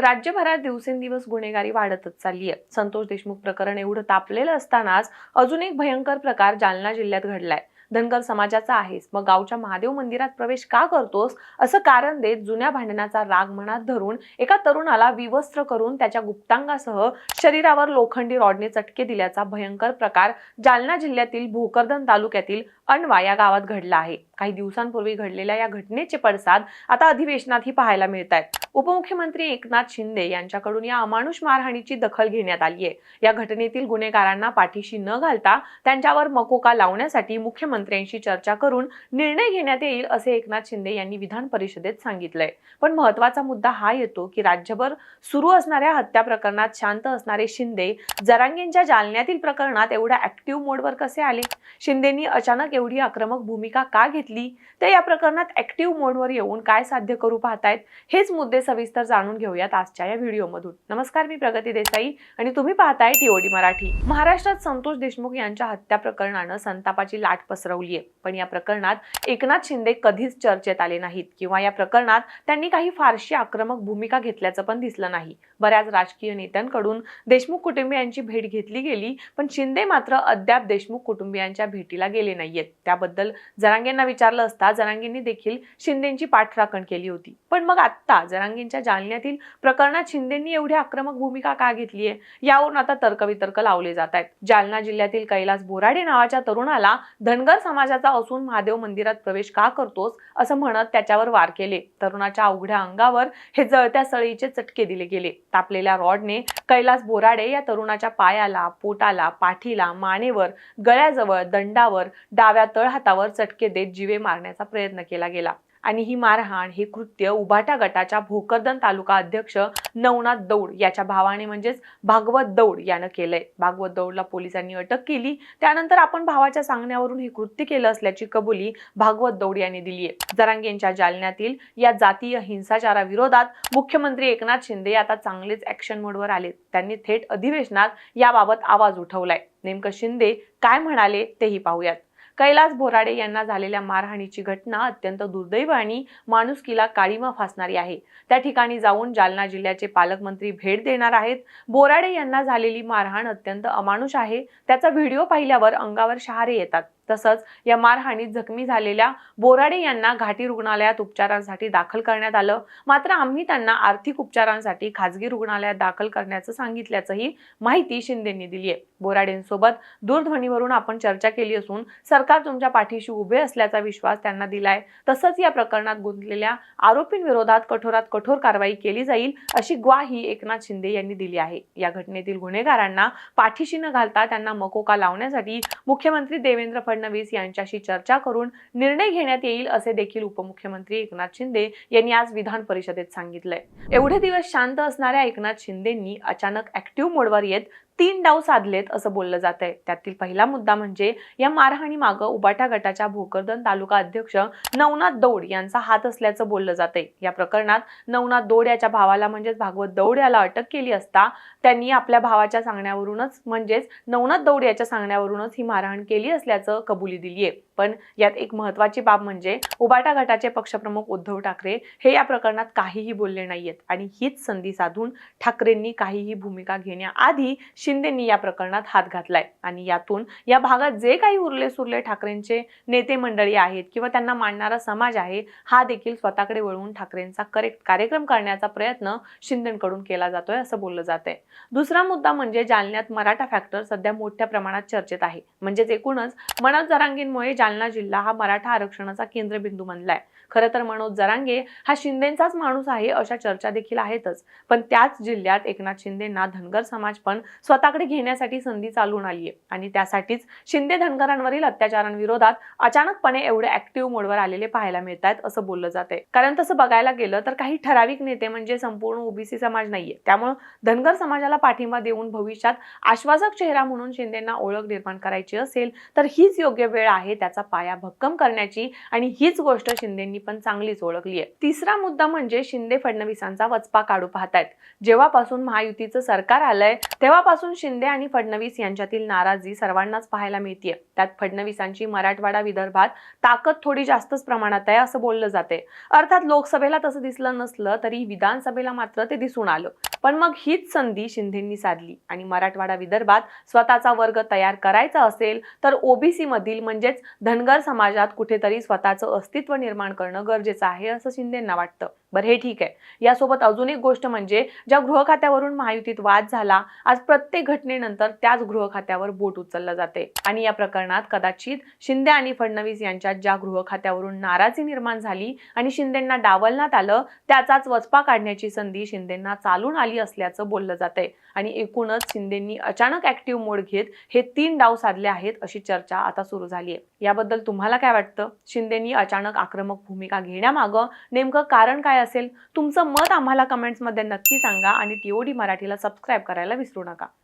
राज्यभरात दिवसेंदिवस गुन्हेगारी वाढतच चालली आहे संतोष देशमुख प्रकरण एवढं तापलेलं असतानाच अजून एक भयंकर प्रकार जालना जिल्ह्यात घडलाय. धनगर समाजाचा आहेस मग गावच्या महादेव मंदिरात प्रवेश का करतोस? असं कारण देत जुन्या भांडणाचा राग मनात धरून एका तरुणाला विवस्त्र करून त्याच्या गुप्तांगासह शरीरावर लोखंडी रॉडने चटके दिल्याचा भयंकर प्रकार जालना जिल्ह्यातील भोकरदन तालुक्यातील अणवा या गावात घडला आहे. काही दिवसांपूर्वी घडलेल्या या घटनेचे पडसाद आता अधिवेशनातही पाहायला मिळत आहेत उपमुख्यमंत्री एकनाथ शिंदे यांच्याकडून या अमानुष मारहाणीची दखल घेण्यात आली आहे. या घटनेतील गुन्हेगारांना पाठीशी न घालता त्यांच्यावर मकोका लावण्यासाठी मुख्यमंत्र्यांशी चर्चा करून निर्णय घेण्यात येईल असे एकनाथ शिंदे यांनी विधान परिषदेत सांगितलंय. पण महत्त्वाचा मुद्दा हा येतो की राज्यभर सुरू असणाऱ्या हत्या प्रकरणात शांत असणारे शिंदे जरांगेंच्या जालन्यातील प्रकरणात एवढ्या ऍक्टिव्ह मोडवर कसे आले? शिंदेनी अचानक एवढी आक्रमक भूमिका का घेतली? ते या प्रकरणात ऍक्टिव्ह मोडवर येऊन काय साध्य करू पाहतायत? हेच मुद्दे सविस्तर जाणून घेऊयात आजच्या या व्हिडिओमधून नमस्कार मी प्रगती देसाई आणि तुम्ही पाहताय टीओडी मराठी. महाराष्ट्रात संतोष देशमुख यांच्या हत्या प्रकरणानं संतापाची लाट पसरवली आहे पण या प्रकरणात एकनाथ शिंदे कधीच चर्चेत आले नाहीत किंवा या प्रकरणात त्यांनी काही फारशी आक्रमक भूमिका घेतल्याचं पण दिसलं नाही. बऱ्याच राजकीय नेत्यांकडून देशमुख कुटुंबियांची भेट घेतली गेली पण शिंदे मात्र अद्याप देशमुख कुटुंबियांच्या भेटीला गेले नाहीयेत. त्याबद्दल जरांगेंना विचारलं असता जरांगेंनी देखील शिंदेची पाठराखण केली होती. पण मग आत्ता जरांगेंच्या जालन्यातील प्रकरणात शिंदेंनी एवढी आक्रमक भूमिका का घेतली आहे? यावरून आता तर्कवितर्क लावले जात आहेत. जालना जिल्ह्यातील कैलास बोराडे नावाच्या तरुणाला धनगर समाजाचा असून महादेव मंदिरात प्रवेश का करतोस? असं म्हणत त्याच्यावर वार केले. तरुणाच्या अवघड्या अंगावर हे जळत्या सळीचे चटके दिले गेले. तापलेल्या रॉडने कैलास बोराडे या तरुणाच्या पायाला पोटाला पाठीला मानेवर गळ्याजवळ दंडावर डाव्या तळहातावर चटके देत जीवे मारण्याचा प्रयत्न केला गेला. आणि ही मारहाण हे कृत्य उभाटा गटाच्या भोकरदन तालुका अध्यक्ष नवनाथ दौड याच्या भावाने म्हणजेच भागवत दौड यानं केलंय. भागवत दौडला पोलिसांनी अटक केली. त्यानंतर आपण भावाच्या सांगण्यावरून हे कृत्य केलं असल्याची कबुली भागवत दौड यांनी दिली आहे जरांगेंच्या जालन्यातील या जातीय हिंसाचाराविरोधात मुख्यमंत्री एकनाथ शिंदे आता चांगलेच ऍक्शन मोडवर आले त्यांनी थेट अधिवेशनात याबाबत आवाज उठवलाय. नेमकं शिंदे काय म्हणाले तेही पाहूयात. कैलास बोराडे यांना झालेल्या मारहाणीची घटना अत्यंत दुर्दैव आणि माणुसकीला काळीमा फासणारी आहे. त्या ठिकाणी जाऊन जालना जिल्ह्याचे पालकमंत्री भेट देणार आहेत. बोराडे यांना झालेली मारहाण अत्यंत अमानुष आहे. त्याचा व्हिडिओ पाहिल्यावर अंगावर शहारे येतात. तसंच या मारहाणीत जखमी झालेल्या बोराडे यांना घाटी रुग्णालयात उपचारांसाठी दाखल करण्यात आलं. मात्र आम्ही त्यांना आर्थिक उपचारांसाठी खाजगी रुग्णालयात दाखल करण्याचं सांगितल्याचंही माहिती शिंदेंनी दिली आहे बोराडेंसोबत दूरध्वनीवरून आपण चर्चा केली असून सरकार तुमच्या पाठीशी उभे असल्याचा विश्वास त्यांना दिलाय. तसंच या प्रकरणात गुंतलेल्या आरोपींविरोधात कठोरात कठोर कारवाई केली जाईल अशी ग्वाही एकनाथ शिंदे यांनी दिली आहे. या घटनेतील गुन्हेगारांना पाठीशी न घालता त्यांना मकोका लावण्यासाठी मुख्यमंत्री देवेंद्र फडणवीस यांच्याशी चर्चा करून निर्णय घेण्यात येईल असे देखील उपमुख्यमंत्री एकनाथ शिंदे यांनी आज विधान परिषदेत सांगितलंय. एवढे दिवस शांत असणाऱ्या एकनाथ शिंदेंनी अचानक ऍक्टिव्ह मोडवर येत तीन डाव साधलेत असं बोललं जात आहे त्यातील पहिला मुद्दा म्हणजे या मारहाणी मागं उबाटा गटाच्या भोकरदन तालुका अध्यक्ष नवनाथ दौड यांचा हात असल्याचं बोललं जात आहे या प्रकरणात नवनाथ दौड याच्या भावाला म्हणजेच भागवत दौड याला अटक केली असता त्यांनी आपल्या भावाच्या सांगण्यावरूनच म्हणजेच नवनाथ दौड याच्या सांगण्यावरूनच ही मारहाण केली असल्याचं कबुली दिली आहे पण यात एक महत्वाची बाब म्हणजे उबाटा गटाचे पक्षप्रमुख उद्धव ठाकरे हे या प्रकरणात काहीही बोलले नाहीयेत आणि हीच संधी साधून ठाकरेंनी काहीही भूमिका घेण्याआधी शिंदेंनी या प्रकरणात हात घातलाय. आणि यातून या भागात जे काही उरले सुरले ठाकरेंचे नेते मंडळी आहेत किंवा त्यांना मानणारा समाज आहे हा देखील स्वतःकडे वळवून ठाकरेंचा करेक्ट कार्यक्रम करण्याचा प्रयत्न शिंदेकडून केला जातोय असं बोललं जात आहे दुसरा मुद्दा म्हणजे जालन्यात मराठा फॅक्टर सध्या मोठ्या प्रमाणात चर्चेत आहे. म्हणजेच एकूणच मनोज जरांगेंमुळे जालना जिल्हा हा मराठा आरक्षणाचा केंद्रबिंदू बनलाय. खरं तर मनोज जरांगे हा शिंदेचाच माणूस आहे अशा चर्चा देखील आहेतच. पण त्याच जिल्ह्यात एकनाथ शिंदेना धनगर समाज पण स्वतःकडे घेण्यासाठी संधी चालून आली आहे आणि त्यासाठीच शिंदे धनगरांवरील अत्याचारांविरोधात अचानकपणे एवढे ऍक्टिव्ह मोडवर आलेले पाहायला मिळत आहेत असं बोललं जाते कारण तसं बघायला गेलं तर काही ठराविक नेते म्हणजे संपूर्ण ओबीसी समाज नाहीये. त्यामुळं धनगर समाजाला पाठिंबा देऊन भविष्यात आश्वासक चेहरा म्हणून शिंदेना ओळख निर्माण करायची असेल तर हीच योग्य वेळ आहे त्याचा पाया भक्कम करण्याची आणि हीच गोष्ट शिंदेंनी पण चांगलीच ओळखली आहे तिसरा मुद्दा म्हणजे शिंदे फडणवीसांचा वचपा काढू पाहतायत. जेव्हापासून महायुतीचं सरकार आलंय तेव्हापासून शिंदे आणि फडणवीस यांच्यातील नाराजी सर्वांनाच पाहायला मिळतीये. त्यात फडणवीसांची मराठवाडा विदर्भात ताकद थोडी जास्तच प्रमाणात आहे असं बोललं जाते. अर्थात लोकसभेला तसं दिसलं नसलं तरी विधानसभेला मात्र ते दिसून आलं. पण मग हीच संधी शिंदेंनी साधली आणि मराठवाडा विदर्भात स्वतःचा वर्ग तयार करायचा असेल तर ओबीसी मधील म्हणजेच धनगर समाजात कुठेतरी स्वतःचं अस्तित्व निर्माण करणं गरजेचं आहे असं शिंदेंना वाटतं. बरं हे ठीक आहे. यासोबत अजून एक गोष्ट म्हणजे ज्या गृह खात्यावरून महायुतीत वाद झाला आज प्रत्येक घटनेनंतर त्याच गृह खात्यावर बोट उचललं जाते आणि या प्रकरणात कदाचित शिंदे आणि फडणवीस यांच्यात ज्या गृह खात्यावरून नाराजी निर्माण झाली आणि शिंदेंना डावलण्यात आलं त्याचाच वचपा काढण्याची संधी शिंदेंना चालून आली असल्याचं बोललं जातंय. आणि एकूणच शिंदेंनी अचानक ऍक्टिव्ह मोड घेत हे तीन डाव साधले आहेत अशी चर्चा आता सुरू झाली आहे याबद्दल तुम्हाला काय वाटतं? शिंदेंनी अचानक आक्रमक भूमिका घेण्यामागं नेमकं कारण काय असेल? तुमचं मत आम्हाला कमेंट्समध्ये नक्की सांगा आणि टीओडी मराठीला सबस्क्राईब करायला विसरू नका.